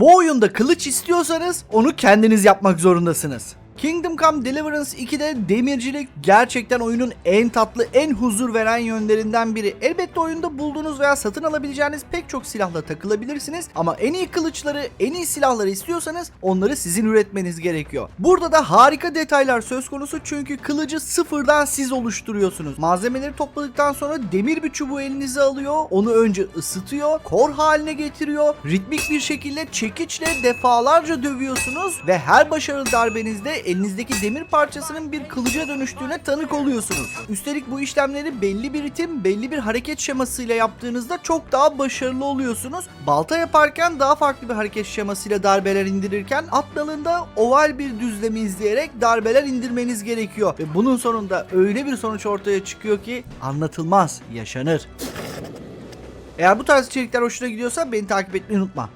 Bu oyunda kılıç istiyorsanız onu kendiniz yapmak zorundasınız. Kingdom Come Deliverance 2'de demircilik gerçekten oyunun en tatlı, en huzur veren yönlerinden biri. Elbette oyunda bulduğunuz veya satın alabileceğiniz pek çok silahla takılabilirsiniz ama en iyi kılıçları, en iyi silahları istiyorsanız onları sizin üretmeniz gerekiyor. Burada da harika detaylar söz konusu çünkü kılıcı sıfırdan siz oluşturuyorsunuz. Malzemeleri topladıktan sonra demir bir çubuğu elinize alıyor, onu önce ısıtıyor, kor haline getiriyor, ritmik bir şekilde çekiçle defalarca dövüyorsunuz ve her başarılı darbenizde elinizdeki demir parçasının bir kılıca dönüştüğüne tanık oluyorsunuz. Üstelik bu işlemleri belli bir ritim, belli bir hareket şemasıyla yaptığınızda çok daha başarılı oluyorsunuz. Balta yaparken daha farklı bir hareket şemasıyla darbeler indirirken at dalında oval bir düzlemi izleyerek darbeler indirmeniz gerekiyor. Ve bunun sonunda öyle bir sonuç ortaya çıkıyor ki anlatılmaz, yaşanır. Eğer bu tarz içerikler hoşuna gidiyorsa beni takip etmeyi unutma.